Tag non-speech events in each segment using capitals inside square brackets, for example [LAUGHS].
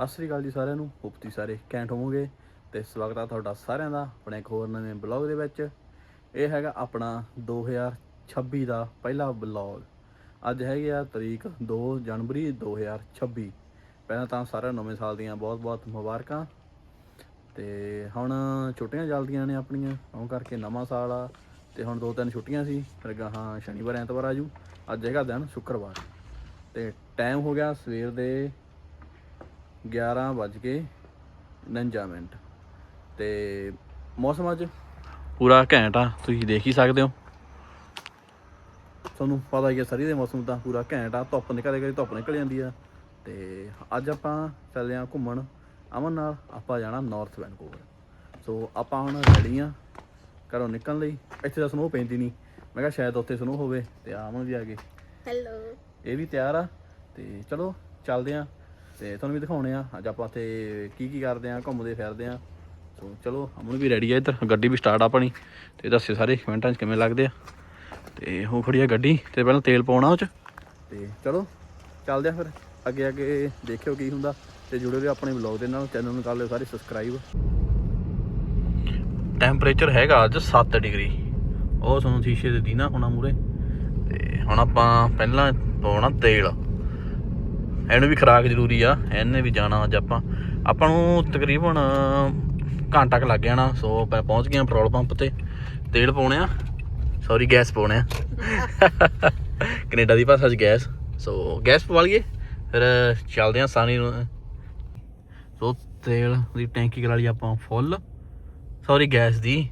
ਸਤਿ ਸ੍ਰੀ ਅਕਾਲ ਜੀ ਸਾਰਿਆਂ ਨੂੰ। ਹੋਪ ਤੁਸੀਂ ਸਾਰੇ ਕੈਂਟ ਹੋਵੋਗੇ ਤੇ ਸਵਾਗਤ ਆ ਤੁਹਾਡਾ ਸਾਰਿਆਂ ਦਾ ਆਪਣੇ ਇੱਕ ਹੋਰ ਨਵੇਂ ਬਲੌਗ ਦੇ ਵਿੱਚ। ਇਹ ਹੈਗਾ ਆਪਣਾ 2026 ਦਾ ਪਹਿਲਾ ਬਲੌਗ ਅੱਜ ਹੈਗੀ ਆ ਤਰੀਕ 2 ਜਨਵਰੀ 2026 ਪਹਿਲਾਂ ਤਾਂ ਸਾਰਿਆਂ ਨੂੰ ਨਵੇਂ ਸਾਲ ਦੀਆਂ ਬਹੁਤ-ਬਹੁਤ ਮੁਬਾਰਕਾਂ। ਤੇ ਹੁਣ ਛੁੱਟੀਆਂ ਚੱਲਦੀਆਂ ਨੇ ਆਪਣੀਆਂ, ਉਹ ਕਰਕੇ ਨਵਾਂ ਸਾਲ ਆ। ਤੇ ਹੁਣ ਦੋ ਤਿੰਨ ਛੁੱਟੀਆਂ ਸੀ, ਫਿਰ ਹਾਂ ਸ਼ਨੀਵਾਰ, ਐਤਵਾਰ ਆਜੂ। ਅੱਜ ਹੈਗਾ ਦਿਨ ਸ਼ੁੱਕਰਵਾਰ। ਤੇ ਟਾਈਮ ਹੋ ਗਿਆ ਸਵੇਰ ਦੇ 11 ਵੱਜ ਕੇ 49 ਮਿੰਟ। ਤੇ ਮੌਸਮ ਅੱਜ? ਪੂਰਾ ਘੈਂਟ ਆ ਤੁਸੀਂ ਦੇਖ ਹੀ ਸਕਦੇ ਹੋ। ਤੁਹਾਨੂੰ ਪਤਾ ਹੀ ਹੈ ਸਰੀ ਦੇ ਮੌਸਮ ਤਾਂ ਪੂਰਾ ਘੈਂਟ ਆ ਧੁੱਪ ਨਿਕਲੇ ਕਦੇ ਧੁੱਪ ਨਿਕਲ ਜਾਂਦੀ ਆ। ਤੇ ਅੱਜ ਆਪਾਂ ਚੱਲੇ ਆ ਘੁੰਮਣ ਅਮਨ ਨਾਲ ਆਪਾਂ ਜਾਣਾ ਨਾਰਥ ਵੈਨਕੂਵਰ ਸੋ ਆਪਾਂ ਹੁਣ ਰੈਡੀ ਆ ਘਰੋਂ ਨਿਕਲਣ ਲਈ। ਇੱਥੇ ਤਾਂ ਸਨੋ ਪੈਂਦੀ ਨਹੀਂ ਮੈਂ ਕਿਹਾ ਸ਼ਾਇਦ ਉੱਥੇ ਸਨੋ ਹੋਵੇ ਤੇ ਅਮਨ ਵੀ ਆ ਗਏ। ਹੈਲੋ ਇਹ ਵੀ ਤਿਆਰ ਆ। ਤੇ ਚਲੋ ਚੱਲਦੇ ਆ। ਤੇ ਤੁਹਾਨੂੰ ਵੀ ਦਿਖਾਉਣੇ ਆ। ਅੱਜ ਆਪਾਂ ਇੱਥੇ ਕੀ ਕੀ ਕਰਦੇ ਆ, ਘੁੰਮਦੇ ਫਿਰਦੇ ਆ। ਸੋ ਚਲੋ, ਅਮਨ ਵੀ ਰੈਡੀ ਆ ਇੱਧਰ। ਗੱਡੀ ਵੀ ਸਟਾਰਟ ਆਪਣੀ। ਤੇ ਦੱਸਿਓ ਸਾਰੇ, ਕਮੈਂਟਾਂ 'ਚ ਕਿਵੇਂ ਲੱਗਦੇ ਆ। ਤੇ ਉਹ ਖੜੀ ਆ ਗੱਡੀ। ਤੇ ਪਹਿਲਾਂ ਤੇਲ ਪਾਉਣਾ ਉਹ 'ਚ। ਤੇ ਚਲੋ, ਚੱਲਦੇ ਆ ਫਿਰ। ਅੱਗੇ ਅੱਗੇ ਦੇਖਿਓ ਕੀ ਹੁੰਦਾ। ਤੇ ਜੁੜੇ ਰਹੋ ਆਪਣੇ ਵਲੌਗ ਦੇ ਨਾਲ। ਚੈਨਲ ਨੂੰ ਕਰ ਲਿਓ ਸਾਰੇ ਸਬਸਕ੍ਰਾਈਬ ਟੈਂਪਰੇਚਰ ਹੈਗਾ ਅੱਜ 7 ਡਿਗਰੀ। ਉਹ ਤੁਹਾਨੂੰ ਸ਼ੀਸ਼ੇ ਦੇ ਦੀਨਾ ਹੋਣਾ ਮੂਰੇ ਤੇ ਹੁਣ ਆਪਾਂ ਪਹਿਲਾਂ ਪਾਉਣਾ ਤੇਲ। ਇਹਨੂੰ ਵੀ ਖਰਾਕ ਜ਼ਰੂਰੀ ਆ, ਇਹਨੇ ਵੀ ਜਾਣਾ ਅੱਜ ਆਪਾਂ। ਆਪਾਂ ਨੂੰ ਤਕਰੀਬਨ ਘੰਟਾ ਕੁ ਲੱਗ ਜਾਣਾ ਸੋ ਆਪਾਂ ਪਹੁੰਚ ਗਏ ਹਾਂ ਪੈਟਰੋਲ ਪੰਪ ਤੇ। ਤੇਲ ਪਾਉਣੇ ਆ। ਸੌਰੀ ਗੈਸ ਪਾਉਣੇ ਆ। [LAUGHS] ਕੈਨੇਡਾ ਦੀ ਭਾਸ਼ਾ 'ਚ ਗੈਸ ਸੋ ਗੈਸ ਪਵਾ ਲਈਏ, ਫਿਰ ਚੱਲਦੇ ਹਾਂ ਸਾਨੀ ਨੂੰ ਸੋ ਤੇਲ ਦੀ ਟੈਂਕੀ ਕਰਾ ਲਈ ਆਪਾਂ ਫੁੱਲ। ਸੌਰੀ ਗੈਸ ਦੀ।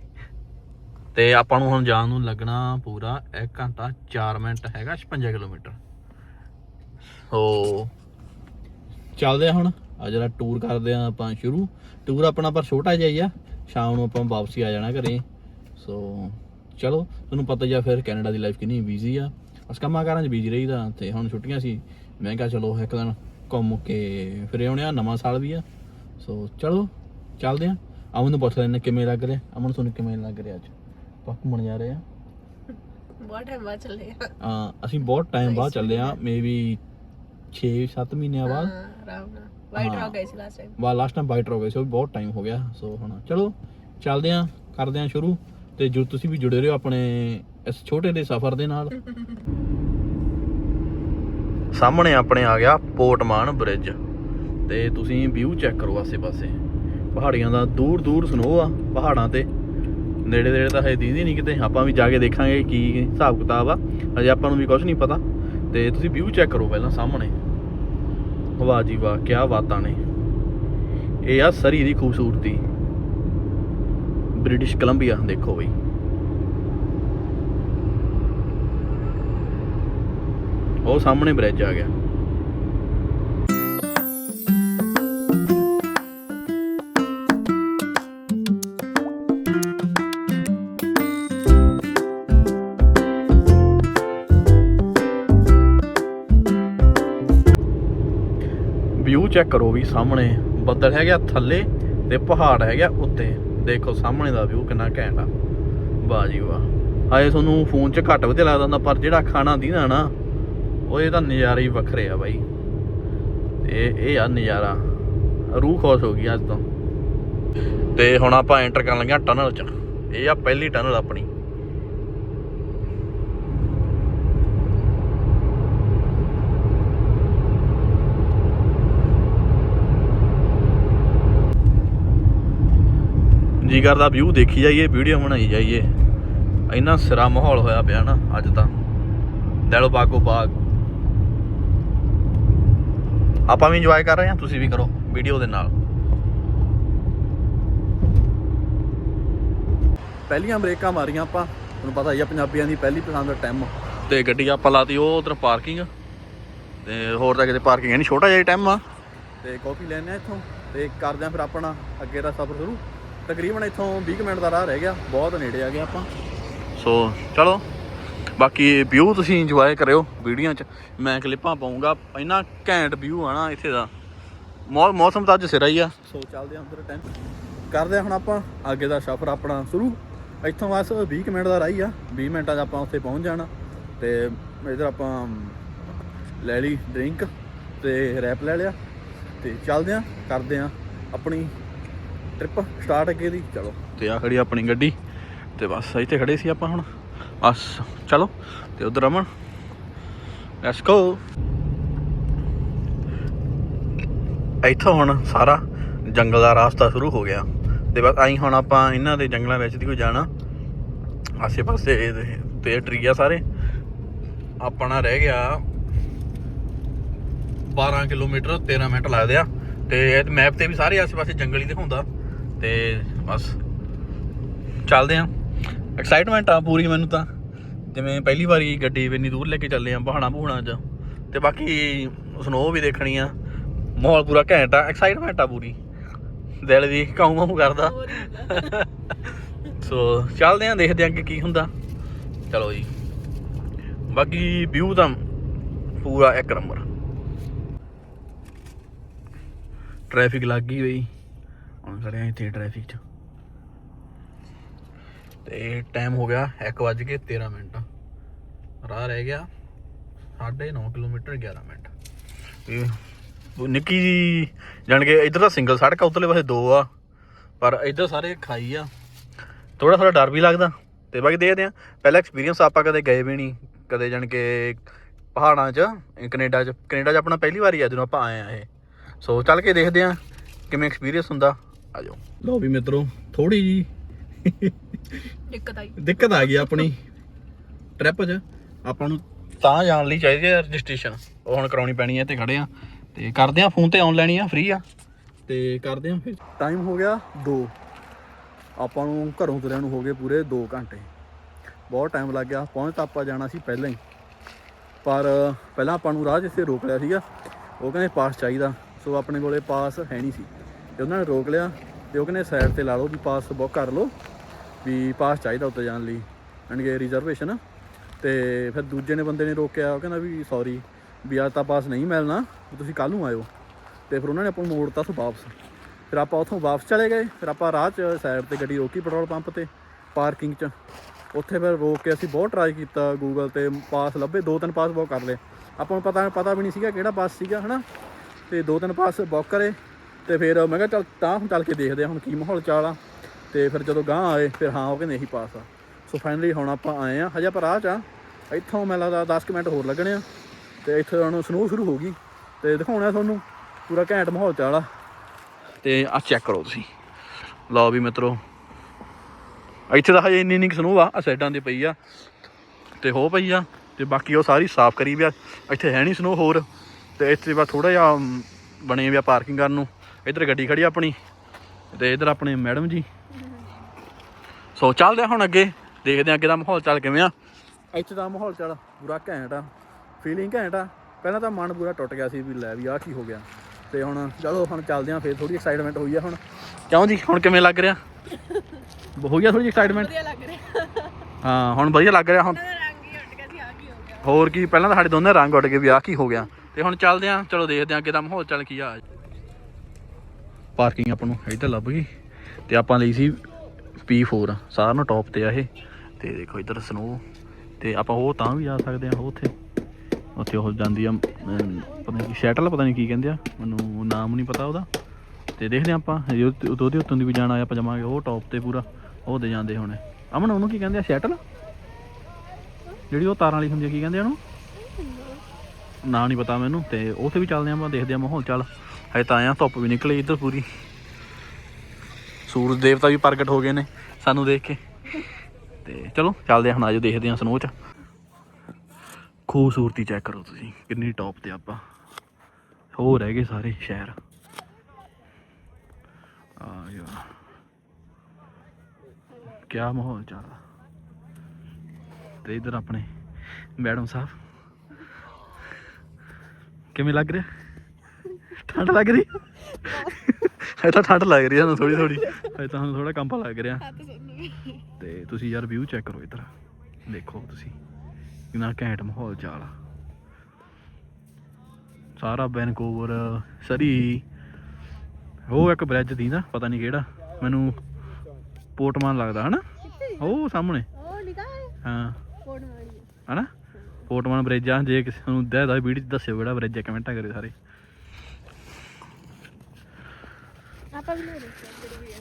ਤੇ ਆਪਾਂ ਨੂੰ ਹੁਣ ਜਾਣ ਨੂੰ ਲੱਗਣਾ ਪੂਰਾ 1 ਘੰਟਾ 4 ਮਿੰਟ ਹੈਗਾ 56 ਕਿਲੋਮੀਟਰ। ਸੋ ਚੱਲਦੇ ਆ ਹੁਣ। ਆ ਜਿਹੜਾ ਟੂਰ ਕਰਦੇ ਆ ਆਪਾਂ ਸ਼ੁਰੂ। ਟੂਰ ਆਪਣਾ ਪਰ ਛੋਟਾ ਜਿਹਾ ਹੀ ਆ। ਸ਼ਾਮ ਨੂੰ ਆਪਾਂ ਵਾਪਸੀ ਆ ਜਾਣਾ ਘਰੇ। ਸੋ ਚਲੋ ਤੁਹਾਨੂੰ ਪਤਾ ਹੀ ਆ ਫਿਰ ਕੈਨੇਡਾ ਦੀ ਲਾਈਫ ਕਿੰਨੀ ਬਿਜ਼ੀ ਆ। ਅਸ ਕੰਮਾਂ ਕਾਰਾਂ 'ਚ ਬਿਜ਼ੀ ਰਹੀਦਾ। ਤੇ ਹੁਣ ਛੁੱਟੀਆਂ ਸੀ। ਮੈਂ ਕਿਹਾ ਚਲੋ ਇੱਕ ਦਿਨ ਘੁੰਮ ਕੇ ਫਿਰ ਆਉਣੇ ਆ। ਨਵਾਂ ਸਾਲ ਵੀ ਆ। ਸੋ ਚਲੋ ਚੱਲਦੇ ਆ। ਅਮਨ ਨੂੰ ਪੁੱਛ ਲੈਣੇ ਕਿਵੇਂ ਲੱਗ ਰਿਹਾ। ਅਮਨ ਤੁਹਾਨੂੰ ਕਿਵੇਂ ਲੱਗ ਰਿਹਾ ਅੱਜ? ਆਪਾਂ ਘੁੰਮਣ ਜਾ ਰਹੇ। ਆ ਬਹੁਤ ਟਾਈਮ ਬਾਅਦ ਚੱਲੇ ਆ। ਆ ਅਸੀਂ ਬਹੁਤ ਟਾਈਮ ਬਾਅਦ ਚੱਲੇ ਆ। ਮੇਬੀ 6-7 ਮਹੀਨਿਆਂ ਬਾਅਦ। ਆਰਾਮ ਨਾਲ ਵਾਈਟ ਹਾਂ। ਰੌਕ ਗਏ ਸੀ ਲਾਸਟ ਟਾਈਮ ਵਾ ਲਾਸਟ ਟਾਈਮ ਬਾਈਟ ਹੋ ਗਏ ਸੀ ਉਹ ਵੀ ਬਹੁਤ ਟਾਈਮ ਹੋ ਗਿਆ ਸੋ ਹੁਣ ਚਲੋ ਚੱਲਦੇ ਆਂ ਕਰਦੇ ਆਂ ਸ਼ੁਰੂ। ਤੇ ਜੋ ਤੁਸੀਂ ਵੀ ਜੁੜੇ ਰਹੋ ਆਪਣੇ ਇਸ ਛੋਟੇ ਦੇ ਸਫ਼ਰ ਦੇ ਨਾਲ। ਸਾਹਮਣੇ ਆਪਣੇ ਆ ਗਿਆ ਪੋਰਟਮਾਨ ਬ੍ਰਿਜ ਤੇ ਤੁਸੀਂ ਵਿਊ ਚੈੱਕ ਕਰੋ ਆਸੇ-ਪਾਸੇ। ਪਹਾੜੀਆਂ ਦਾ ਦੂਰ ਦੂਰ ਸਨੋ ਆ ਪਹਾੜਾਂ ਤੇ। ਨੇੜੇ ਨੇੜੇ ਤਾਂ ਹੈ ਦੀਦੀ ਨਹੀਂ ਕਿਤੇ। ਆਪਾਂ ਵੀ ਜਾ ਕੇ ਦੇਖਾਂਗੇ ਕੀ ਹਿਸਾਬ ਕਿਤਾਬ ਆ। ਅਜੇ ਆਪਾਂ ਨੂੰ ਵੀ ਕੁਝ ਨਹੀਂ ਪਤਾ। ਤੇ ਤੁਸੀਂ ਵਿਊ ਚੈੱਕ ਕਰੋ ਪਹਿਲਾਂ ਸਾਹਮਣੇ। ਵਾਹ ਜੀ ਵਾਹ ਕੀ ਬਾਤਾਂ ਨੇ। ਇਹ ਆ ਸਰੀ ਦੀ ਖੂਬਸੂਰਤੀ। ਬ੍ਰਿਟਿਸ਼ ਕੋਲੰਬੀਆ, ਦੇਖੋ ਬਈ। ਉਹ ਸਾਹਮਣੇ ਬ੍ਰਿਜ ਆ ਗਿਆ। ਵਿਊ ਚੈੱਕ ਕਰੋ ਵੀ ਸਾਹਮਣੇ ਬੱਦਲ ਹੈਗਾ ਥੱਲੇ ਤੇ ਪਹਾੜ ਹੈਗਾ ਉੱਤੇ। ਦੇਖੋ ਸਾਹਮਣੇ ਦਾ ਵਿਊ ਕਿੰਨਾ ਘੈਂਟ ਆ। ਵਾਹ ਜੀ ਵਾਹ। ਹਾਏ, ਤੁਹਾਨੂੰ ਫੋਨ 'ਚ ਘੱਟ ਵਧੀਆ ਲੱਗਦਾ ਹੁੰਦਾ, ਪਰ ਜਿਹੜਾ ਖਾਣਾ ਦੀਨਾ ਨਾ, ਉਹ ਇਹ ਤਾਂ ਨਜ਼ਾਰੇ ਹੀ ਵੱਖਰੇ ਆ ਬਾਈ। ਤੇ ਇਹ ਆ ਨਜ਼ਾਰਾ। ਰੂਹ ਖੁਸ਼ ਹੋ ਗਈ ਅੱਜ ਤੋਂ। ਤੇ ਹੁਣ ਆਪਾਂ ਐਂਟਰ ਕਰਨ ਲੱਗੇ ਆ ਟਨਲ 'ਚ। ਇਹ ਆ ਪਹਿਲੀ ਟਨਲ ਆਪਣੀ। ਜੀ ਕਰਦਾ ਵਿਊ ਦੇਖੀ ਜਾਈਏ ਵੀਡੀਓ ਬਣਾਈ ਜਾਈਏ। ਇੰਨਾ ਸਿਰਾ ਮਾਹੌਲ ਹੋਇਆ ਪਿਆ ਨਾ ਅੱਜ ਤਾਂ। ਦਿਲ ਬਾਗੋ ਬਾਗ। ਆਪਾਂ ਵੀ ਇੰਜੋਏ ਕਰ ਰਹੇ ਹਾਂ ਤੁਸੀਂ ਵੀ ਕਰੋ ਵੀਡੀਓ ਦੇ ਨਾਲ। ਪਹਿਲੀਆਂ ਬ੍ਰੇਕਾਂ ਮਾਰੀਆਂ ਆਪਾਂ। ਤੁਹਾਨੂੰ ਪਤਾ ਹੀ ਆ ਪੰਜਾਬੀਆਂ ਦੀ ਪਹਿਲੀ ਪਸੰਦ ਦਾ ਟਾਈਮ ਤੇ ਗੱਡੀ ਆਪਾਂ ਲਾਤੀ ਉਹ ਉਧਰ ਪਾਰਕਿੰਗ ਤੇ ਹੋਰ ਤਾਂ ਕਿਤੇ ਪਾਰਕਿੰਗ ਨਹੀਂ ਛੋਟਾ ਜਿਹਾ ਟਾਈਮ ਆ। ਤੇ ਕਾਫੀ ਲੈਣੇ ਆ ਇੱਥੋਂ। ਤੇ ਕਰਦੇ ਆ ਫਿਰ ਆਪਣਾ ਅੱਗੇ ਦਾ ਸਫ਼ਰ ਸ਼ੁਰੂ। ਤਕਰੀਬਨ ਇੱਥੋਂ 20 ਕੁ ਮਿੰਟ ਦਾ ਰਾਹ ਰਹਿ ਗਿਆ ਬਹੁਤ ਨੇੜੇ ਆ ਗਏ ਆਪਾਂ। ਸੋ ਚਲੋ ਬਾਕੀ ਵਿਊ ਤੁਸੀਂ ਇੰਜੋਏ ਕਰਿਓ ਵੀਡੀਓ 'ਚ। ਮੈਂ ਕਲਿੱਪਾਂ ਪਾਉਂਗਾ ਇੰਨਾ ਘੈਂਟ ਵਿਊ ਆ ਨਾ ਇੱਥੇ ਦਾ। ਮੌਸਮ ਤਾਂ ਅੱਜ ਸਿਰਾ ਹੀ ਆ। ਸੋ ਚੱਲਦੇ ਆ ਅੰਦਰ ਟਾਈਮ ਕਰਦੇ ਆ ਹੁਣ ਆਪਾਂ ਅੱਗੇ ਦਾ ਸਫ਼ਰ ਆਪਣਾ ਸ਼ੁਰੂ। ਇੱਥੋਂ ਬਸ 20 ਕੁ ਮਿੰਟ ਦਾ ਰਾਹ ਆ। 20 ਮਿੰਟਾਂ 'ਚ ਆਪਾਂ ਉੱਥੇ ਪਹੁੰਚ ਜਾਣਾ। ਤੇ ਇਧਰ ਆਪਾਂ ਲੈ ਲਈ ਡਰਿੰਕ ਤੇ ਰੈਪ ਲੈ ਲਿਆ। ਤੇ ਚੱਲਦੇ ਆ ਕਰਦੇ ਆ ਆਪਣੀ ਟ੍ਰਿਪ ਸਟਾਰਟ ਅੱਗੇ ਦੀ, ਚਲੋ। ਤੇ ਆ ਖੜੀ ਆਪਣੀ ਗੱਡੀ, ਤੇ ਬਸ ਇੱਥੇ ਖੜੇ ਸੀ ਆਪਾਂ ਹੁਣ। ਬਸ, ਚਲੋ, ਤੇ ਉਧਰ ਅਮਨ ਲੈਟਸ ਗੋ ਇੱਥੋਂ ਹੁਣ ਸਾਰਾ ਜੰਗਲ ਦਾ ਰਾਸਤਾ ਸ਼ੁਰੂ ਹੋ ਗਿਆ। ਤੇ ਬਸ ਆਈ ਹੁਣ ਆਪਾਂ ਇਹਨਾਂ ਦੇ ਜੰਗਲਾਂ ਵਿੱਚ ਦੀ ਕੋਈ ਜਾਣਾ। ਆਸੇ ਪਾਸੇ ਤੇ ਟਰੀ ਆ ਸਾਰੇ। ਆਪਣਾ ਰਹਿ ਗਿਆ 12 ਕਿਲੋਮੀਟਰ 13 ਮਿੰਟ ਲੱਗਦੇ ਆ। ਤੇ ਮੈਪ ਤੇ ਵੀ ਸਾਰੇ ਆਸੇ ਪਾਸੇ ਜੰਗਲ ਹੀ ਦਿਖਾਉਂਦਾ। ਤੇ ਬਸ। ਚੱਲਦੇ ਆ। ਐਕਸਾਈਟਮੈਂਟ ਆ ਪੂਰੀ ਮੈਨੂੰ ਤਾਂ। ਜਿਵੇਂ ਪਹਿਲੀ ਵਾਰੀ ਗੱਡੀ ਇੰਨੀ ਦੂਰ ਲੈ ਕੇ ਚੱਲੇ ਆ ਪਹਾੜਾਂ ਪਹਾੜਾਂ 'ਚ ਤੇ ਬਾਕੀ ਸਨੋ ਵੀ ਦੇਖਣੀ ਆ। ਮਾਹੌਲ ਪੂਰਾ ਘੈਂਟ ਆ। ਐਕਸਾਈਟਮੈਂਟ ਆ ਪੂਰੀ। ਦਿਲ ਦੀ ਕਾਉਂ ਕਾਉਂ ਕਰਦਾ। ਸੋ ਚੱਲਦੇ ਆਂ, ਦੇਖਦੇ ਆਂ ਕਿ ਕੀ ਹੁੰਦਾ। ਚਲੋ ਜੀ। ਬਾਕੀ ਵਿਊ ਤਾਂ ਪੂਰਾ ਇੱਕ ਨੰਬਰ। ਟ੍ਰੈਫਿਕ ਲੱਗ ਗਈ ਬਈ। ਹੁਣ ਖੜੇ ਆਂ ਇੱਥੇ ਟ੍ਰੈਫਿਕ 'ਚ। ਤੇ ਟਾਈਮ ਹੋ ਗਿਆ 1:13 ਮਿੰਟ। ਰਾਹ ਰਹਿ ਗਿਆ 9.5 ਕਿਲੋਮੀਟਰ 11 ਮਿੰਟ। ਨਿੱਕੀ ਜੀ ਜਾਣ ਕੇ ਇਧਰ ਤਾਂ ਸਿੰਗਲ ਸੜਕ ਆ, ਉਧਰਲੇ ਪਾਸੇ ਦੋ ਆ, ਪਰ ਇਧਰ ਸਾਰੇ ਖਾਈ ਆ। ਥੋੜਾ ਥੋੜਾ ਡਰ ਵੀ ਲੱਗਦਾ। ਤੇ ਬਾਕੀ ਦੇਖਦੇ ਆ, ਪਹਿਲਾ ਐਕਸਪੀਰੀਅੰਸ ਆਪਾਂ ਕਦੇ ਗਏ ਵੀ ਨਹੀਂ, ਕਦੇ ਜਾਣ ਕੇ ਪਹਾੜਾਂ 'ਚ, ਇਹ ਕੈਨੇਡਾ 'ਚ। ਕੈਨੇਡਾ 'ਚ ਆਪਣਾ ਪਹਿਲੀ ਵਾਰੀ ਆ ਜਦੋਂ ਆਪਾਂ ਆਏ ਆ ਇਹ। ਸੋ ਚੱਲ ਕੇ ਦੇਖਦੇ ਆ ਕਿਵੇਂ ਐਕਸਪੀਰੀਅੰਸ ਹੁੰਦਾ। ਆ ਜਾਓ ਲੋ ਵੀ ਮਿੱਤਰੋ ਥੋੜੀ ਜੀ ਦਿੱਕਤ ਆਈ। ਦਿੱਕਤ ਆ ਗਈ ਆਪਣੀ। ਟ੍ਰਿਪ 'ਚ ਆਪਾਂ ਨੂੰ ਤਾਂ ਜਾਣ ਲਈ ਚਾਹੀਦੀ ਹੈ ਰਜਿਸਟ੍ਰੇਸ਼ਨ। ਉਹ ਹੁਣ ਕਰਾਉਣੀ ਪੈਣੀ ਹੈ ਤੇ ਖੜੇ ਆ। ਤੇ ਕਰਦੇ ਆ ਫੋਨ ਤੇ ਆਨਲਾਈਨ ਹੀ ਆ ਫ੍ਰੀ ਆ। ਤੇ ਕਰਦੇ ਆ ਫਿਰ। ਟਾਈਮ ਹੋ ਗਿਆ 2 ਆਪਾਂ ਨੂੰ ਘਰੋਂ ਤੁਰਿਆਂ ਨੂੰ ਹੋ ਗਏ ਪੂਰੇ 2 ਘੰਟੇ। ਬਹੁਤ ਟਾਈਮ ਲੱਗ ਗਿਆ। ਪਹੁੰਚ ਤਾਂ ਆਪਾਂ ਜਾਣਾ ਸੀ ਪਹਿਲਾਂ ਹੀ। ਪਰ ਪਹਿਲਾਂ ਆਪਾਂ ਨੂੰ ਰਾਹ ਜਿੱਥੇ ਰੋਕ ਲਿਆ ਸੀਗਾ ਉਹ ਕਹਿੰਦੇ ਪਾਸ ਚਾਹੀਦਾ। ਸੋ ਆਪਣੇ ਕੋਲੇ ਪਾਸ ਹੈ ਨਹੀਂ ਸੀ। ਤੇ ਉਹਨਾਂ ਨੇ ਰੋਕ ਲਿਆ ਤੇ ਉਹ ਕਹਿੰਦੇ ਸਾਈਡ ਤੇ ਲਾ ਲਓ ਵੀ ਪਾਸ ਬੁੱਕ ਕਰ ਲਓ ਵੀ ਪਾਸ ਚਾਹੀਦਾ ਉੱਤੇ ਜਾਣ ਲਈ ਅਣਗੇ ਰਿਜ਼ਰਵੇਸ਼ਨ ਤੇ ਫਿਰ ਦੂਜੇ ਨੇ ਬੰਦੇ ਨੇ ਰੋਕਿਆ, ਉਹ ਕਹਿੰਦਾ ਵੀ ਸੌਰੀ ਵੀ ਅੱਜ ਤਾਂ ਪਾਸ ਨਹੀਂ ਮਿਲਣਾ ਤੁਸੀਂ ਕੱਲ ਨੂੰ ਆਇਓ। ਤੇ ਫਿਰ ਉਹਨਾਂ ਨੇ ਆਪਾਂ ਨੂੰ ਮੋੜਤਾ ਤੋਂ ਵਾਪਸ। ਫਿਰ ਆਪਾਂ ਉੱਥੋਂ ਵਾਪਸ ਚਲੇ ਗਏ, ਫਿਰ ਆਪਾਂ ਰਾਹ 'ਚ ਸਾਈਡ ਤੇ ਗੱਡੀ ਰੋਕੀ ਪੈਟਰੋਲ ਪੰਪ ਤੇ, ਪਾਰਕਿੰਗ 'ਚ। ਉੱਥੇ ਫਿਰ ਰੋਕ ਕੇ ਅਸੀਂ ਬਹੁਤ ਟਰਾਈ ਕੀਤਾ ਗੂਗਲ ਤੇ, ਪਾਸ ਲੱਭੇ, ਦੋ ਤਿੰਨ ਪਾਸ ਬੁੱਕ ਕਰ ਲਏ। ਆਪਾਂ ਨੂੰ ਪਤਾ ਪਤਾ ਵੀ ਨਹੀਂ ਸੀਗਾ ਕਿਹੜਾ ਪਾਸ ਸੀਗਾ, ਹਨਾ? ਤੇ ਦੋ ਤਿੰਨ ਪਾਸ ਬੁੱਕ ਕਰੇ। ਤੇ ਫਿਰ ਮੈਂ ਕਿਹਾ ਚੱਲ ਤਾਂ ਹੁਣ ਚੱਲ ਕੇ ਦੇਖਦੇ ਹਾਂ ਹੁਣ ਕੀ ਮਾਹੌਲ ਚਾਲ ਆ। ਤੇ ਫਿਰ ਜਦੋਂ ਗਾਂ ਆਏ, ਫਿਰ ਹਾਂ ਉਹ ਕਹਿੰਦੇ ਇਹੀ ਪਾਸ ਆ। ਸੋ ਫਾਈਨਲੀ ਹੁਣ ਆਪਾਂ ਆਏ ਆ ਹਜੇ ਆਪਾਂ ਰਾਹ 'ਚ ਆ। ਇੱਥੋਂ ਮੈਨੂੰ ਲੱਗਦਾ 10 ਕੁ ਮਿੰਟ ਹੋਰ ਲੱਗਣੇ ਆ। ਤੇ ਇੱਥੇ ਹੁਣ ਸਨੋ ਸ਼ੁਰੂ ਹੋ ਗਈ। ਤੇ ਦਿਖਾਉਣਾ ਤੁਹਾਨੂੰ, ਪੂਰਾ ਘੈਂਟ ਮਾਹੌਲ ਚਾਲ ਆ। ਤੇ ਆ ਚੈੱਕ ਕਰੋ ਤੁਸੀਂ। ਲਓ ਵੀ ਮਿੱਤਰੋ, ਇੱਥੇ ਤਾਂ ਹਜੇ ਇੰਨੀ ਇੰਨੀ ਸਨੋ ਆ ਆ ਸਾਈਡਾਂ ਤੇ ਪਈ ਆ। ਤੇ ਹੋ ਪਈ ਆ, ਤੇ ਬਾਕੀ ਉਹ ਸਾਰੀ ਸਾਫ਼ ਕਰੀ ਵੀ ਆ। ਇੱਥੇ ਹੈ ਨਹੀਂ ਸਨੋ ਹੋਰ। ਤੇ ਇੱਥੇ ਬਸ ਥੋੜਾ ਜਿਹਾ ਬਣੇ ਵੀ ਆ ਪਾਰਕਿੰਗ ਕਰਨ ਨੂੰ। ਇੱਧਰ ਗੱਡੀ ਖੜੀ ਆ ਆਪਣੀ ਤੇ ਇੱਧਰ ਆਪਣੇ ਮੈਡਮ ਜੀ। ਸੋ ਚੱਲਦੇ ਆ ਹੁਣ ਅੱਗੇ ਦੇਖਦੇ ਆ ਅੱਗੇ ਦਾ ਮਾਹੌਲ ਚੱਲ ਕਿਵੇਂ ਆ। ਇੱਥੇ ਦਾ ਮਾਹੌਲ ਚਾਲ ਪੂਰਾ ਘੈਂਟ ਆ ਫੀਲਿੰਗ ਘੈਂਟ ਆ। ਪਹਿਲਾਂ ਤਾਂ ਮਨ ਪੂਰਾ ਟੁੱਟ ਗਿਆ ਸੀ ਵੀ ਲੈ ਵੀ ਆਹ ਕੀ ਹੋ ਗਿਆ। ਤੇ ਹੁਣ ਚਲੋ ਹੁਣ ਚੱਲਦੇ ਆ ਫੇਰ ਥੋੜੀ ਐਕਸਾਈਟਮੈਂਟ ਹੋਈ ਆ ਹੁਣ। ਕਿਉਂ ਜੀ? ਹੁਣ ਕਿਵੇਂ ਲੱਗ ਰਿਹਾ? ਹੋ ਗਿਆ ਥੋੜੀ ਐਕਸਾਈਟਮੈਂਟ ਵਧੀਆ ਲੱਗ ਰਿਹਾ। ਹਾਂ ਹੁਣ ਵਧੀਆ ਲੱਗ ਰਿਹਾ ਹੁਣ। ਉਹਨਾਂ ਦਾ ਰੰਗ ਹੀ ਉੱਡ ਗਿਆ ਸੀ ਆ ਕੀ ਹੋ ਗਿਆ। ਹੋਰ ਕੀ ਪਹਿਲਾਂ ਤਾਂ ਸਾਡੇ ਦੋਨੇ ਰੰਗ ਉੱਡ ਗਏ ਵੀ ਆਹ ਕੀ ਹੋ ਗਿਆ। ਤੇ ਹੁਣ ਚੱਲਦੇ ਆਂ ਚਲੋ ਦੇਖਦੇ ਆਂ ਅੱਗੇ ਦਾ ਮਾਹੌਲ ਚੱਲ ਕੀ ਆ। ਪਾਰਕਿੰਗ ਆਪਾਂ ਨੂੰ ਇੱਧਰ ਲੱਭ ਗਈ ਤੇ ਆਪਾਂ ਲਈ ਸੀ P4 ਸਾਰਿਆਂ ਨੂੰ ਟੌਪ ਤੇ ਆ ਇਹ। ਤੇ ਦੇਖੋ ਇੱਧਰ ਸਨੋ ਤੇ ਆਪਾਂ ਉਹ ਤਾਂ ਵੀ ਜਾ ਸਕਦੇ ਆ ਉਹ ਉੱਥੇ। ਉੱਥੇ ਉਹ ਜਾਂਦੀ ਆ ਪਤਾ ਨਹੀਂ ਸ਼ੈਟਲ ਪਤਾ ਨਹੀਂ ਕੀ ਕਹਿੰਦੇ ਆ। ਮੈਨੂੰ ਨਾਮ ਨਹੀਂ ਪਤਾ ਉਹਦਾ। ਤੇ ਦੇਖਦੇ ਆਂ ਆਪਾਂ ਉਹ- ਉਹਦੇ ਉੱਤੋਂ ਦੀ ਵੀ ਜਾਣਾ ਆ ਆਪਾਂ ਜਾਵਾਂਗੇ ਉਹ ਟੌਪ ਤੇ ਪੂਰਾ। ਉਹ ਦੇ ਜਾਂਦੇ ਹੋਣੇ। ਅਮਨ ਉਹਨੂੰ ਕੀ ਕਹਿੰਦੇ ਆ ਸ਼ੈਟਲ ਜਿਹੜੀ ਉਹ ਤਾਰਾਂ ਵਾਲੀ ਹੁੰਦੀ ਆ ਕੀ ਕਹਿੰਦੇ ਆ ਉਹਨੂੰ? ਨਾਂ ਨਹੀਂ ਪਤਾ ਮੈਨੂੰ ਤੇ ਉੱਥੇ ਵੀ ਚੱਲਦੇ ਆਂ ਆਪਾਂ ਦੇਖਦੇ ਆਂ ਮਾਹੌਲ ਚੱਲ। ਹਜੇ ਤਾਂ ਆਇਆ, ਧੁੱਪ ਵੀ ਨਿਕਲੀ ਇੱਧਰ ਪੂਰੀ। ਸੂਰਜ ਦੇਵਤਾ ਵੀ ਪ੍ਰਗਟ ਹੋ ਗਏ ਨੇ ਸਾਨੂੰ ਦੇਖ ਕੇ। ਤੇ ਚਲੋ, ਚੱਲਦੇ ਆਂ ਹੁਣ, ਆਜੋ ਦੇਖਦੇ ਹਾਂ ਸਨੋ ਚ ਖੂਬਸੂਰਤੀ ਚੈੱਕ ਕਰੋ ਤੁਸੀਂ, ਕਿੰਨੀ ਟੌਪ ਤੇ ਆਪਾਂ। ਹੋਰ ਰਹਿ ਗਏ ਸਾਰੇ ਸ਼ਹਿਰ। ਆ ਯਾ ਕਿਆ ਮਾਹੌਲ ਚੱਲ ਤੇ ਇਧਰ ਆਪਣੇ ਮੈਡਮ ਸਾਹਿਬ। ਕਿਵੇਂ ਲੱਗ ਰਿਹਾ? ਠੰਡ ਲੱਗ ਰਹੀ ਹੈ। ਤਾਂ ਠੰਡ ਲੱਗ ਰਹੀ ਹੈ ਸਾਨੂੰ ਥੋੜੀ ਥੋੜੀ ਹੈ ਤਾਂ ਸਾਨੂੰ ਥੋੜਾ ਕੰਪਾ ਲੱਗ ਰਿਹਾ। ਤਾਂ ਤੁਸੀਂ ਯਾਰ ਵਿਊ ਚੈੱਕ ਕਰੋ ਇਧਰ। ਦੇਖੋ ਤੁਸੀਂ। ਕਿੰਨਾ ਘੈਂਟ ਮਾਹੌਲ ਚਾਲ ਸਾਰਾ ਵੈਨਕੂਵਰ ਸਰੀ। ਉਹ ਇੱਕ ਬ੍ਰਿਜ ਦੀ ਨਾ ਪਤਾ ਨਹੀਂ ਕਿਹੜਾ। ਮੈਨੂੰ ਪੋਰਟਮਾਨ ਲੱਗਦਾ ਹਨਾ? ਉਹ ਸਾਹਮਣੇ। ਉਹ ਨਿਕਾ ਹਾਂ? ਮਾਰੀ ਹਨਾ? ਪੋਰਟਮਾਨ ਬ੍ਰਿਜ ਆ। ਜੇ ਕਿਸੇ ਨੂੰ ਦਾ ਦਾ ਵੀਡੀਓ ਦੱਸਿਓ ਕਿਹੜਾ ਬ੍ਰਿਜ ਹੈ ਕਮੈਂਟਾਂ ਕਰਿਓ ਸਾਰੇ। ਆਪਾਂ ਵੀ ਲੈ ਰਹੇ ਸੀ ਵੀ ਹੈ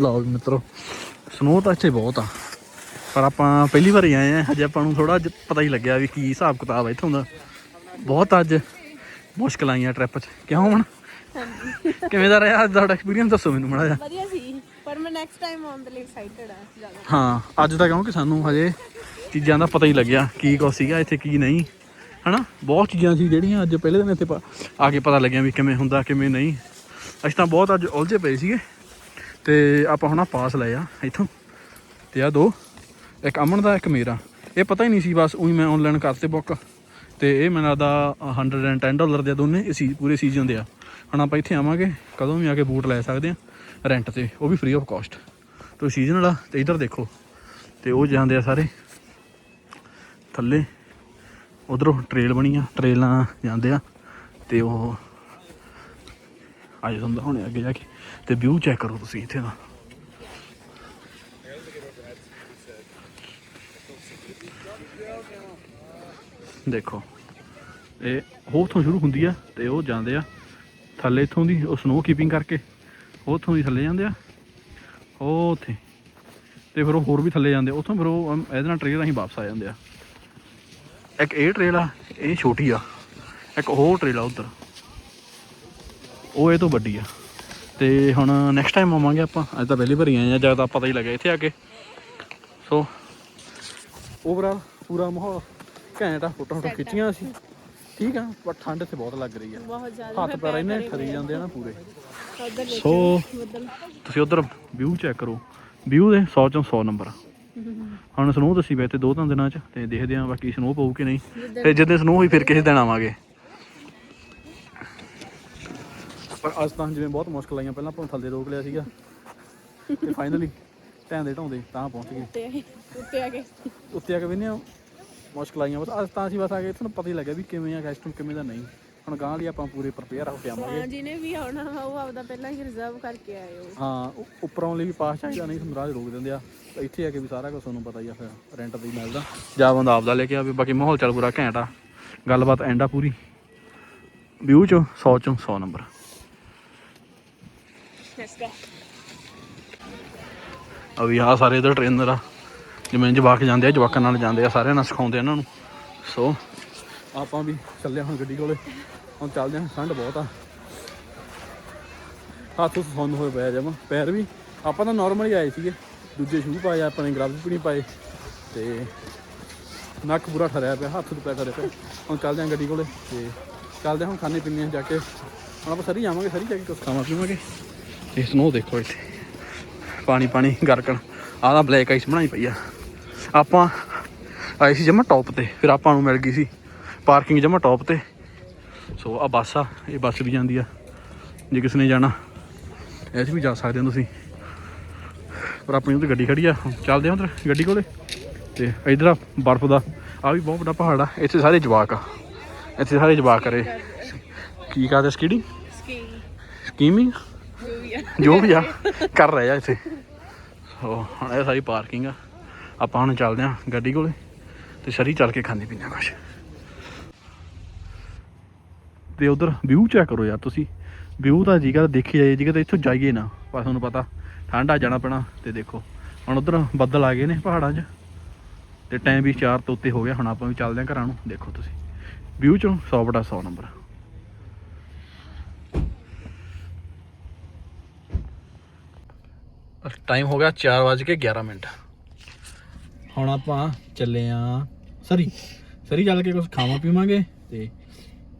ਲਓ ਵੀ ਮਿੱਤਰੋ ਸਨੋ ਤਾਂ ਇੱਥੇ ਬਹੁਤ ਆ। ਪਰ ਆਪਾਂ ਪਹਿਲੀ ਵਾਰ ਆਏ ਆ ਹਜੇ ਆਪਾਂ ਨੂੰ ਥੋੜਾ ਪਤਾ ਹੀ ਲੱਗਿਆ ਵੀ ਕੀ ਹਿਸਾਬ ਕਿਤਾਬ ਆ ਇੱਥੋਂ ਦਾ। ਬਹੁਤ ਅੱਜ ਮੁਸ਼ਕਲ ਆਈਆਂ ਟ੍ਰਿਪ 'ਚ। ਕਿਉਂ ਹੁਣ? ਕਿਵੇਂ ਦਾ ਰਿਹਾ ਅੱਜ ਤੁਹਾਡਾ ਐਕਸਪੀਰੀਅੰਸ ਦੱਸੋ ਮੈਨੂੰ ਮਾੜਾ ਜਿਹਾ। ਵਧੀਆ ਸੀ ਪਰ ਮੈਂ ਨੈਕਸਟ ਟਾਈਮ ਆਉਣ ਦੇ ਲਈ ਐਕਸਾਈਟਡ ਆ ਜ਼ਿਆਦਾ। ਹਾਂ ਅੱਜ ਤਾਂ ਕਿਉਂਕਿ ਸਾਨੂੰ ਹਜੇ ਚੀਜ਼ਾਂ ਦਾ ਪਤਾ ਹੀ ਲੱਗਿਆ ਕੀ ਕੁਛ ਸੀਗਾ ਇੱਥੇ ਕੀ ਨਹੀਂ। ਹਨਾ? ਬਹੁਤ ਚੀਜ਼ਾਂ ਸੀ ਜਿਹੜੀਆਂ ਅੱਜ ਪਹਿਲੇ ਦਿਨ ਇੱਥੇ ਪ- ਆ ਕੇ ਪਤਾ ਲੱਗਿਆ ਵੀ ਕਿਵੇਂ ਹੁੰਦਾ, ਕਿਵੇਂ ਨਹੀਂ। ਅਸੀਂ ਤਾਂ ਬਹੁਤ ਅੱਜ ਉਲਝੇ ਪਏ ਸੀਗੇ। ਤੇ ਆਪਾਂ ਹੁਣ ਆਹ ਪਾਸ ਲਏ ਆ ਇੱਥੋਂ। ਤੇ ਆ ਦੋ, ਇੱਕ ਅਮਨ ਦਾ, ਇੱਕ ਮੇਰਾ। ਇਹ ਪਤਾ ਹੀ ਨਹੀਂ ਸੀ, ਬਸ ਉਹੀ ਮੈਂ ਆਨਲਾਈਨ ਕਰਤੇ ਬੁੱਕ ਤੇ ਇਹ ਮੈਨੂੰ ਲੱਗਦਾ 110 ਡਾਲਰ ਦੇ ਆ ਦੋਨੇ, ਇਹ ਸੀ ਪੂਰੇ ਸੀਜ਼ਨ ਦੇ ਆ। ਹੁਣ ਆਪਾਂ ਇੱਥੇ ਆਵਾਂਗੇ, ਕਦੋਂ ਵੀ ਆ ਕੇ ਬੂਟ ਲੈ ਸਕਦੇ ਆ ਰੈਂਟ ਤੇ। ਉਹ ਵੀ ਫ੍ਰੀ ਆਫ ਕਾਸਟ ਤੇ ਸੀਜ਼ਨ ਵਾਲਾ ਤੇ ਇਧਰ ਦੇਖੋ। ਤੇ ਉਹ ਜਾਂਦੇ ਆ ਸਾਰੇ। ਥੱਲੇ। ਉਧਰੋਂ ਟ੍ਰੇਲ ਬਣੀ ਆ ਟ੍ਰੇਲਾਂ ਜਾਂਦੇ ਆ ਤੇ ਉਹ ਅੱਜ ਤੁਹਾਨੂੰ ਹੁਣੇ ਅੱਗੇ ਜਾ ਕੇ। ਤੇ ਵਿਊ ਚੈੱਕ ਕਰੋ ਤੁਸੀਂ ਇੱਥੇ ਦਾ। ਦੇਖੋ, ਇਹ ਉਹ ਉੱਥੋਂ ਸ਼ੁਰੂ ਹੁੰਦੀ ਆ ਤੇ ਉਹ ਜਾਂਦੇ ਆ ਥੱਲੇ ਇੱਥੋਂ ਦੀ, ਉਹ ਸਨੋ ਕੀਪਿੰਗ ਕਰਕੇ, ਉਹ ਉੱਥੋਂ ਦੀ ਥੱਲੇ ਜਾਂਦੇ ਆ, ਉਹ ਉੱਥੇ। ਤੇ ਫਿਰ ਉਹ ਹੋਰ ਵੀ ਥੱਲੇ ਜਾਂਦੇ ਆ। ਉੱਥੋਂ ਫਿਰ ਉਹ ਇਹਦੇ ਨਾਲ ਟ੍ਰੇਲ ਰਾਹੀਂ ਵਾਪਸ ਆ ਜਾਂਦੇ ਆ। ਇੱਕ ਇਹ ਟ੍ਰੇਲ ਆ ਇਹ ਛੋਟੀ ਆ ਇੱਕ ਹੋਰ ਟ੍ਰੇਲ ਆ ਉਧਰ। ਉਹ ਇਹ ਤੋਂ ਵੱਡੀ ਆ। ਤੇ ਹੁਣ ਨੈਕਸਟ ਟਾਈਮ ਆਵਾਂਗੇ ਆਪਾਂ ਅੱਜ ਤਾਂ ਪਹਿਲੀ ਵਾਰੀ ਆਏ ਆ ਜਦ ਤਾਂ ਪਤਾ ਹੀ ਲੱਗਿਆ ਇੱਥੇ ਆ ਕੇ। ਸੋ ਓਵਰਆਲ ਪੂਰਾ ਮਾਹੌਲ ਘੈਂਟ ਆ ਫੋਟੋ ਫੋਟੋ ਖਿੱਚੀਆਂ ਸੀ ਠੀਕ ਆ ਪਰ ਠੰਡ ਇੱਥੇ ਬਹੁਤ ਲੱਗ ਰਹੀ ਆ। ਹੱਥ ਪੈਰ ਇਹਨੇ ਠਰੀ ਜਾਂਦੇ ਆ ਨਾ ਪੂਰੇ। ਸੋ ਤੁਸੀਂ ਉਧਰ ਵਿਊ ਚੈੱਕ ਕਰੋ। ਵਿਊ ਦੇ 100 ਚੋਂ 100 ਨੰਬਰ ਹੁਣ ਸਨੋ ਦੱਸੀ ਪਏ ਤੇ ਦੋ ਤਿੰਨ ਦਿਨਾਂ ਚ ਤੇ ਦੇਖਦੇ ਆਂ ਬਾਕੀ ਸਨੋ ਪਊ ਕਿ ਨਹੀਂ। ਤੇ ਜਦੋਂ ਸਨੋ ਹੋਈ ਫਿਰ ਕਿਸੇ ਦਿਨ ਆਵਾਂਗੇ। ਪਰ ਅੱਜ ਤਾਂ ਜਿਵੇਂ ਬਹੁਤ ਮੁਸ਼ਕਲ ਆਈਆਂ ਪਹਿਲਾਂ ਆਪਾਂ ਥੱਲੇ ਰੋਕ ਲਿਆ ਸੀਗਾ। ਤੇ ਫਾਈਨਲੀ ਟਾਈਮ ਦੇ ਢਾਉਂਦੇ ਤਾਂ ਪਹੁੰਚ ਗਏ। ਉੱਤੇ ਆ ਗਏ ਉੱਤੇ ਆ ਕੇ। ਵੀ ਨਹੀਂ ਮੁਸ਼ਕਲ ਆਈਆਂ ਬਸ ਅੱਜ ਤਾਂ ਅਸੀਂ ਬਸ ਆ ਗਏ ਤੁਹਾਨੂੰ ਪਤਾ ਹੀ ਲੱਗਿਆ ਵੀ ਕਿਵੇਂ ਆ ਸਿਸਟਮ ਕਿਵੇਂ ਦਾ ਨਹੀਂ। ਹੁਣ ਗਾਂ ਲਈ ਆਪਾਂ ਪੂਰੇ ਪ੍ਰਪੇਅਰ ਹੋ ਕੇ ਆਵਾਂਗੇ। ਹਾਂ ਜਿਹਨੇ ਵੀ ਆਉਣਾ ਵਾ ਉਹ ਆਪਦਾ ਪਹਿਲਾਂ ਹੀ ਰਿਜ਼ਰਵ ਕਰਕੇ ਆਏ ਹੋ ਉ- ਉੱਪਰੋਂ ਲਈ ਵੀ ਪਾਸ ਚਾਹੀਦਾ ਨਹੀਂ 'ਚ ਰੋਕ ਦਿੰਦੇ ਆ। ਤਾਂ ਇੱਥੇ ਆ ਕੇ ਵੀ ਸਾਰਾ ਕੁਝ ਤੁਹਾਨੂੰ ਪਤਾ ਹੀ ਆ ਫਿਰ ਰੈਂਟ ਤੇ ਹੀ ਮਿਲਦਾ। ਜਾਂ ਬੰਦਾ ਆਪਦਾ ਲੈ ਕੇ ਆਵੇ ਬਾਕੀ ਮਾਹੌਲ ਚੱਲ ਪੂਰਾ ਘੈਂਟ ਆ। ਗੱਲਬਾਤ ਐਂਡ ਆ ਪੂਰੀ। ਵਿਊ ਚੋਂ 100 ਚੋਂ 100 ਨੰਬਰ। ਆ ਵੀ ਆ ਸਾਰੇ ਇਧਰ ਟ੍ਰੇਨਰ ਆ। ਜਿਵੇਂ ਜਵਾਕ ਜਾਂਦੇ ਆ ਜਵਾਕਾਂ ਨਾਲ ਜਾਂਦੇ ਆ ਸਾਰਿਆਂ ਨਾਲ ਸਿਖਾਉਂਦੇ ਆ ਇਹਨਾਂ ਨੂੰ। ਸੋ ਆਪਾਂ ਵੀ ਚੱਲੇ ਹੁਣ ਗੱਡੀ ਕੋਲੇ। ਹੁਣ ਚੱਲਦੇ ਹਾਂ, ਠੰਡ ਬਹੁਤ ਆ। ਹੱਥ ਉੱਤ ਸੁੰਨ ਹੋਏ ਪਿਆ ਜਮਾ। ਪੈਰ ਵੀ ਆਪਾਂ ਤਾਂ ਨਾਰਮਲ ਹੀ ਆਏ ਸੀਗੇ। ਦੂਜੇ ਸ਼ੂ ਪਾਏ, ਆਪਣੇ ਗਲਵਜ਼ ਵੀ ਨਹੀਂ ਪਾਏ। ਤੇ ਨੱਕ ਪੂਰਾ ਠਰਿਆ ਪਿਆ, ਹੱਥ ਤੋਂ ਪੈ ਠਰਿਆ ਪਿਆ ਹੁਣ ਚੱਲਦੇ ਹਾਂ ਗੱਡੀ ਕੋਲੇ ਤੇ ਚੱਲਦੇ ਆ ਹੁਣ ਖਾਣੇ ਪੀਣੇ ਆ ਜਾ ਕੇ। ਹੁਣ ਆਪਾਂ ਸਰੀ ਜਾਵਾਂਗੇ ਸਰੀ ਜਾ ਕੇ ਕੁਝ ਖਾਵਾਂ ਪੀਵਾਂਗੇ। ਤੇ ਸਨੋ ਦੇਖੋ ਇੱਥੇ। ਪਾਣੀ ਪਾਣੀ, ਗਰਕਣ। ਆਹ ਤਾਂ ਬਲੈਕ ਆਈਸ ਬਣਾਈ ਪਈ ਆ। ਆਪਾਂ ਆਏ ਸੀ ਜਮਾ ਟੌਪ ਤੇ, ਫਿਰ ਆਪਾਂ ਨੂੰ ਮਿਲ ਗਈ ਸੀ। ਪਾਰਕਿੰਗ ਜਮਾ ਟੌਪ ਤੇ। ਸੋ ਆ ਬੱਸ ਆ, ਇਹ ਬੱਸ ਵੀ ਜਾਂਦੀ ਆ। ਜੇ ਕਿਸੇ ਨੇ ਜਾਣਾ ਇਹ ਵੀ ਜਾ ਸਕਦੇ ਹੋ ਤੁਸੀਂ। ਪਰ ਆਪਣੀ ਉੱਤੇ ਗੱਡੀ ਖੜੀ ਆ ਚੱਲਦੇ ਹਾਂ ਉਧਰ ਗੱਡੀ ਕੋਲੇ। ਤੇ ਇਧਰ ਆ, ਬਰਫ਼ ਦਾ ਆ ਵੀ ਬਹੁਤ ਵੱਡਾ ਪਹਾੜ ਆ। ਇੱਥੇ ਸਾਰੇ ਜਵਾਕ ਆ। ਇੱਥੇ ਸਾਰੇ ਜਵਾਕ ਕਰੇ ਕੀ ਕਰਦੇ ਸਕੀਡਿੰਗ ਸਕੀਮਿੰਗ ਜੋ ਵੀ ਆ, ਕਰ ਰਹੇ ਆ ਇੱਥੇ। ਸੋ ਹੁਣ ਇਹ ਸਾਰੀ ਪਾਰਕਿੰਗ ਆ। ਆਪਾਂ ਹੁਣ ਚੱਲਦੇ ਆ ਗੱਡੀ ਕੋਲੇ ਤੇ ਸ਼ਰੀ ਚੱਲ ਕੇ ਖਾਂਦੇ ਪੀਂਦੇ ਆ ਕੁਛ। ਤੇ ਉਧਰ ਵਿਊ ਚੈੱਕ ਕਰੋ ਯਾਰ ਤੁਸੀਂ। ਵਿਊ ਤਾਂ ਜੀ ਕਰ ਦੇਖੀ ਜਾਏ ਜੀ ਕਿ ਇੱਥੋਂ ਜਾਈਏ ਨਾ ਪਰ ਤੁਹਾਨੂੰ ਪਤਾ, ਠੰਡ ਆ ਜਾਣਾ ਪੈਣਾ ਤੇ ਦੇਖੋ। ਹੁਣ ਉਧਰ ਬੱਦਲ ਆ ਗਏ ਨੇ ਪਹਾੜਾਂ 'ਚ ਤੇ ਟਾਈਮ ਵੀ 4 ਤੋਂ ਉੱਤੇ ਹੋ ਗਿਆ, ਹੁਣ ਆਪਾਂ ਵੀ ਚੱਲਦੇ ਆ ਘਰਾਂ ਨੂੰ। ਦੇਖੋ ਤੁਸੀਂ। ਵਿਊ ਚੋਂ 100 ਬਟਾ 100 ਨੰਬਰ। ਟਾਈਮ ਹੋ ਗਿਆ 4:11 ਮਿੰਟ। ਹੁਣ ਆਪਾਂ ਚੱਲੇ ਆ ਸਰੀ। ਸਰੀ ਚੱਲ ਕੇ ਕੁਝ ਖਾਵਾਂ ਪੀਵਾਂਗੇ ਤੇ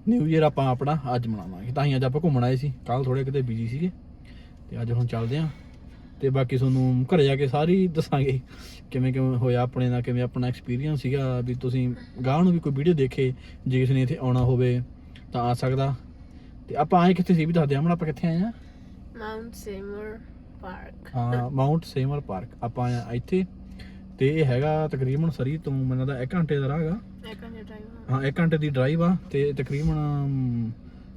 ਨਿਊ ਇਅਰ ਆਪਾਂ ਆਪਣਾ ਅੱਜ ਮਨਾਵਾਂਗੇ। ਤਾਂ ਹੀ ਅੱਜ ਆਪਾਂ ਘੁੰਮਣ ਆਏ ਸੀ। ਕੱਲ ਥੋੜੇ ਕਿਤੇ ਬਿਜ਼ੀ ਸੀਗੇ। ਤੇ ਅੱਜ ਹੁਣ ਚੱਲਦੇ ਆ। ਤੇ ਬਾਕੀ ਤੁਹਾਨੂੰ ਘਰੇ ਜਾ ਕੇ ਸਾਰੀ ਦੱਸਾਂਗੇ ਕਿਵੇਂ ਕਿਵੇਂ ਹੋਇਆ ਆਪਣੇ ਨਾਲ ਕਿਵੇਂ ਆਪਣਾ ਐਕਸਪੀਰੀਅੰਸ ਸੀਗਾ। ਵੀ ਤੁਸੀਂ ਗਾਹ ਨੂੰ ਵੀ ਕੋਈ ਵੀਡੀਓ ਦੇਖੇ ਜੇ ਕਿਸੇ ਨੇ ਇੱਥੇ ਆਉਣਾ ਹੋਵੇ ਤਾਂ ਆ ਸਕਦਾ। ਤੇ ਆਪਾਂ ਆਏ ਕਿੱਥੇ ਸੀ ਵੀ ਦੱਸਦੇ ਆ। ਹੁਣ ਆਪਾਂ ਕਿੱਥੇ ਆਏ ਆ? ਮਾਉਂਟ ਸੇਮਰ ਪਾਰਕ ਹਾਂ ਮਾਉਂਟ ਸੇਮਰ ਪਾਰਕ ਆਪਾਂ ਆਏ ਹਾਂ ਇੱਥੇ। ਤੇ ਇਹ ਹੈਗਾ ਤਕਰੀਬਨ ਸਰੀ ਤੋਂ ਮੈਨੂੰ ਲੱਗਦਾ 1 ਘੰਟੇ ਦਾ ਰਾਹ ਹੈਗਾ। ਇੱਕ ਘੰਟੇ ਡਰਾਈਵ ਹਾਂ 1 ਘੰਟੇ ਦੀ ਡਰਾਈਵ ਆ ਤੇ ਤਕਰੀਬਨ ਅਮ,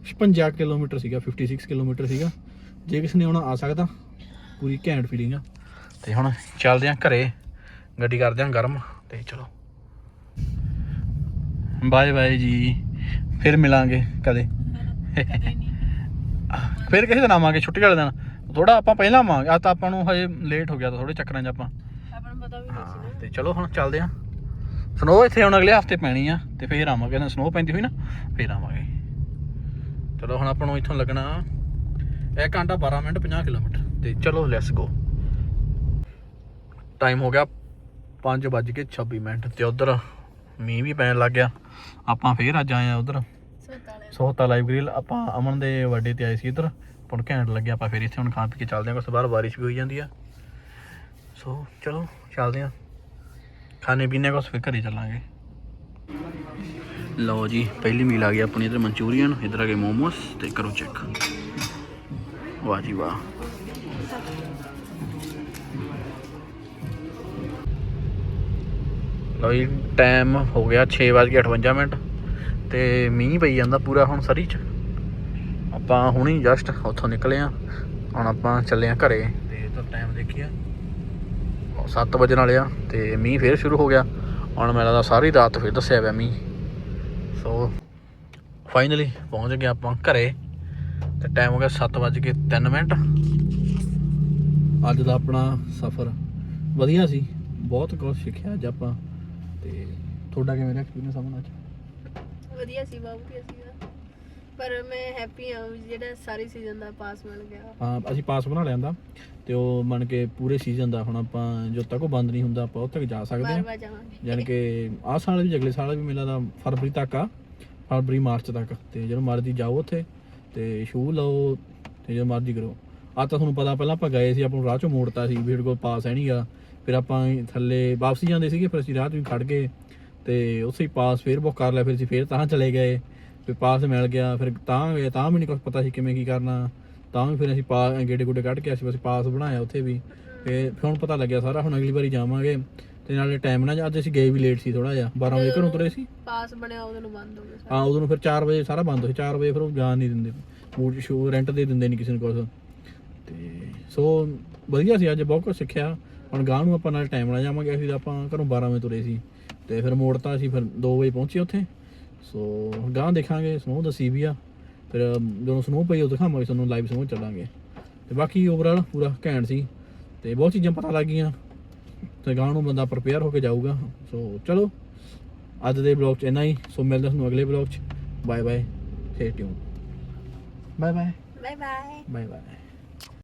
56 ਕਿਲੋਮੀਟਰ ਸੀਗਾ 56 ਕਿਲੋਮੀਟਰ ਸੀਗਾ। ਜੇ ਕਿਸੇ ਨੇ ਆਉਣਾ ਆ ਸਕਦਾ ਪੂਰੀ ਘੈਂਟ ਫੀਲਿੰਗ ਆ। ਤੇ ਹੁਣ ਚੱਲਦੇ ਆਂ ਘਰੇ ਗੱਡੀ ਕਰਦੇ ਆਂ ਗਰਮ ਤੇ ਚਲੋ। ਬਾਏ ਬਾਏ ਜੀ ਫਿਰ ਮਿਲਾਂਗੇ ਕਦੇ। ਫਿਰ ਕਿਸੇ ਦਿਨ ਆਵਾਂਗੇ ਛੁੱਟੀ ਵਾਲੇ ਦਿਨ। ਥੋੜਾ ਆਪਾਂ ਪਹਿਲਾਂ ਆਵਾਂਗੇ ਆ ਤਾਂ ਆਪਾਂ ਨੂੰ ਹਜੇ ਲੇਟ ਹੋ ਗਿਆ ਤਾਂ ਥੋੜੇ ਚੱਕਰਾਂ 'ਚ ਆਪਾਂ ਆਪਾਂ ਨੂੰ ਪਤਾ ਵੀ ਨਹੀਂ ਸੀ ਹਾਂ ਨਾ ਤੇ ਚਲੋ ਹੁਣ ਚੱਲਦੇ ਆ ਸਨੋ ਇੱਥੇ ਹੁਣ ਅਗਲੇ ਹਫ਼ਤੇ ਪੈਣੀ ਆ ਤੇ ਫੇਰ ਆਵਾਂਗੇ ਨਾ ਸਨੋ ਪੈਂਦੀ ਹੋਈ ਨਾ ਫੇਰ ਆਵਾਂਗੇ। ਚਲੋ ਹੁਣ ਆਪਾਂ ਨੂੰ ਇੱਥੋਂ ਲੱਗਣਾ 1 ਘੰਟਾ 12 ਮਿੰਟ 50 ਕਿਲੋਮੀਟਰ ਤੇ ਚਲੋ ਲੈਟਸ ਗੋ ਟਾਈਮ ਹੋ ਗਿਆ 5 ਵੱਜ ਕੇ 26 ਮਿੰਟ ਤੇ ਉਧਰ ਮੀਂਹ ਵੀ ਪੈਣ ਲੱਗ ਗਿਆ। ਆਪਾਂ ਫੇਰ ਅੱਜ ਆਏ ਆ ਉਧਰ। ਸੋਹਤਾ ਲਾਈਵ ਗ੍ਰਿਲ ਆਪਾਂ ਅਮਨ ਦੇ ਬਰਥਡੇ ਤੇ ਆਏ ਸੀ ਇੱਧਰ ਪੁਣ ਘੈਂਟ ਲੱਗਿਆ ਆਪਾਂ ਫਿਰ ਇੱਥੇ ਹੁਣ ਖਾਣ ਪੀ ਕੇ ਚੱਲਦੇ ਹਾਂ ਕੁਛ ਬਾਹਰ ਬਾਰਿਸ਼ ਵੀ ਹੋਈ ਜਾਂਦੀ ਆ। ਸੋ ਚਲੋ ਚੱਲਦੇ ਹਾਂ। ਖਾਣੇ ਪੀਣੇ ਕੁਛ ਫਿਰ ਘਰੇ ਚੱਲਾਂਗੇ। ਲਓ ਜੀ, ਪਹਿਲੀ ਮੀਲ ਆ ਗਈ ਆਪਣੀ ਇੱਧਰ ਮਨਚੂਰੀਅਨ ਇੱਧਰ ਆ ਗਏ ਮੋਮੋਸ ਤੇ ਕਰੋ ਚੈੱਕ। ਵਾਹ ਜੀ ਵਾਹ। ਲਓ ਜੀ ਟਾਈਮ ਹੋ ਗਿਆ 6:58 ਮਿੰਟ ਤੇ ਮੀਂਹ ਪਈ ਜਾਂਦਾ ਪੂਰਾ ਹੁਣ ਸਰੀ ਚ। ਆਪਾਂ ਹੁਣੀ ਜਸਟ ਉੱਥੋਂ ਨਿਕਲੇ ਆ, ਹੁਣ ਆਪਾਂ ਚੱਲੇ ਆ ਘਰੇ। ਤੇ ਤਾਂ ਟਾਈਮ ਦੇਖੀਆ 7 ਵਜੇ ਵਾਲੇ ਆ ਤੇ ਮੀਂਹ ਫੇਰ ਸ਼ੁਰੂ ਹੋ ਗਿਆ। ਹੁਣ ਮੈਨੂੰ ਲੱਗਦਾ ਸਾਰੀ ਰਾਤ ਫੇਰ ਦੱਸਿਆ ਪਿਆ ਮੀਂਹ। ਸੋ ਫਾਈਨਲੀ ਪਹੁੰਚ ਗਏ ਆਪਾਂ ਘਰੇ। ਤੇ ਟਾਈਮ ਹੋ ਗਿਆ 7:03 ਮਿੰਟ। ਅੱਜ ਦਾ ਆਪਣਾ ਸਫ਼ਰ ਵਧੀਆ ਸੀ। ਬਹੁਤ ਕੁਝ ਸਿੱਖਿਆ ਅੱਜ ਆਪਾਂ। ਤੇ ਤੁਹਾਡਾ ਕਿਵੇਂ ਰਿਹਾ ਐਕਸਪੀਰੀਅੰਸ ਆਮਨ ਅੱਜ? ਵਧੀਆ ਸੀ, ਬਹੁਤ ਵਧੀਆ ਸੀਗਾ ਪਰ ਮੈਂ ਹੈਪੀ ਹਾਂ ਵੀ ਜਿਹੜਾ ਸਾਰੇ ਸੀਜ਼ਨ ਦਾ ਪਾਸ ਮਿਲ ਗਿਆ। ਹਾਂ ਅਸੀਂ ਪਾਸ ਬਣਾ ਲਿਆਂਦਾ ਤੇ ਉਹ ਮੰਨ ਕੇ ਪੂਰੇ ਸੀਜ਼ਨ ਦਾ ਹੁਣ ਆਪਾਂ ਜਦੋਂ ਤੱਕ ਉਹ ਬੰਦ ਨਹੀਂ ਹੁੰਦਾ ਆਪਾਂ ਉੱਥੇ ਤੱਕ ਜਾ ਸਕਦੇ ਹਾਂ। ਜਾਵਾਂਗੇ। ਯਾਨੀ ਕਿ ਆਹ ਸਾਲ ਵੀ ਅਗਲੇ ਸਾਲ ਵੀ ਮੇਲਾ ਦਾ ਫਰਵਰੀ ਤੱਕ ਆ ਫਰਵਰੀ ਮਾਰਚ ਤੱਕ। ਤੇ ਜਦੋਂ ਮਰਜ਼ੀ ਜਾਓ ਉੱਥੇ ਤੇ ਸ਼ੂ ਲਓ ਤੇ ਜਦੋਂ ਮਰਜ਼ੀ ਕਰੋ। ਆ ਤਾਂ ਤੁਹਾਨੂੰ ਪਤਾ ਪਹਿਲਾਂ ਆਪਾਂ ਗਏ ਸੀ ਆਪਾਂ ਨੂੰ ਰਾਹ ਚੋਂ ਮੋੜਤਾ ਸੀ ਵੀਡ ਕੋਲ ਪਾਸ ਹੈ ਨਹੀਂਗਾ ਫਿਰ ਆਪਾਂ ਥੱਲੇ ਵਾਪਸੀ ਜਾਂਦੇ ਸੀਗੇ ਫਿਰ ਅਸੀਂ ਰਾਹ 'ਚ ਵੀ ਖੜ ਗਏ। ਤੇ ਹੀ ਪਾਸ ਫੇਰ ਬੁੱਕ ਕਰ ਲਿਆ ਫਿਰ ਅਸੀਂ ਫੇਰ ਤਾਂ ਚਲੇ ਗਏ। ਫਿਰ ਪਾਸ ਮਿਲ ਗਿਆ ਫਿਰ ਤਾਂ ਗਏ ਤਾਂ ਵੀ ਨਹੀਂ ਕੁਝ ਪਤਾ ਸੀ ਕਿਵੇਂ ਕੀ ਕਰਨਾ। ਤਾਂ ਵੀ ਫਿਰ ਅਸੀਂ ਪਾ ਗੇੜੇ ਗੁੱਡੇ ਕੱਢ ਕੇ ਅਸੀਂ ਬਸ ਪਾਸ ਬਣਾਇਆ ਉੱਥੇ ਵੀ। ਫਿਰ ਹੁਣ ਪਤਾ ਲੱਗਿਆ ਸਾਰਾ ਹੁਣ ਅਗਲੀ ਵਾਰੀ ਜਾਵਾਂਗੇ। ਤੇ ਨਾਲੇ ਟਾਈਮ ਨਾਲ ਅੱਜ ਅਸੀਂ ਗਏ ਵੀ ਲੇਟ ਸੀ ਥੋੜਾ ਜਿਹਾ 12 ਵਜੇ ਘਰੋਂ ਤੁਰੇ ਸੀ। ਪਾਸ ਬਣਿਆ ਉਹਦੇ ਨੂੰ ਬੰਦ ਹੋ ਗਿਆ ਸਾਰਾ। ਹਾਂ ਉਦੋਂ ਨੂੰ ਫਿਰ 4 ਵਜੇ ਸਾਰਾ ਬੰਦ ਹੋ 4 ਵਜੇ ਫਿਰ ਉਹ ਜਾਣ ਨਹੀਂ ਦਿੰਦੇ। ਬੂਟ ਸ਼ੂ ਰੈਂਟ ਦੇ ਦਿੰਦੇ ਨਹੀਂ ਕਿਸੇ ਨੂੰ ਕੁਛ। ਤੇ ਸੋ ਵਧੀਆ ਸੀ ਅੱਜ ਬਹੁਤ ਕੁਝ ਸਿੱਖਿਆ। ਹੁਣ ਗਾਂ ਨੂੰ ਆਪਾਂ ਨਾਲ ਟਾਈਮ ਨਾਲ ਜਾਵਾਂਗੇ ਅਸੀਂ ਤਾਂ ਆਪਾਂ ਘਰੋਂ 12 ਵਜੇ ਤੁਰੇ ਸੀ। ਤੇ ਫਿਰ ਮੋੜਤਾ ਅਸੀਂ ਫਿਰ 2 ਵਜੇ ਪਹੁੰਚੇ ਉੱਥੇ। ਸੋ ਗਾਂ ਦੇਖਾਂਗੇ ਸਨੋ ਦੱਸੀ ਵੀ ਆ। ਫਿਰ ਜਦੋਂ ਸਨੋ ਪਈ ਉਹ ਦਿਖਾਵਾਂਗੇ ਤੁਹਾਨੂੰ ਲਾਈਵ ਸਨੋ ਚੱਲਾਂਗੇ। ਤੇ ਬਾਕੀ ਓਵਰਆਲ ਪੂਰਾ ਘੈਂਟ ਸੀ। ਤੇ ਬਹੁਤ ਚੀਜ਼ਾਂ ਪਤਾ ਲੱਗ ਗਈਆਂ ਤੇ ਗਾਂ ਨੂੰ ਬੰਦਾ ਪ੍ਰਪੇਅਰ ਹੋ ਕੇ ਜਾਊਗਾ। ਸੋ ਚਲੋ। ਅੱਜ ਦੇ ਬਲੌਗ 'ਚ ਇੰਨਾ ਹੀ। ਸੋ ਮਿਲਦੇ ਹਾਂ ਤੁਹਾਨੂੰ ਅਗਲੇ ਬਲੌਗ 'ਚ। Bye bye stay tune bye bye bye bye bye bye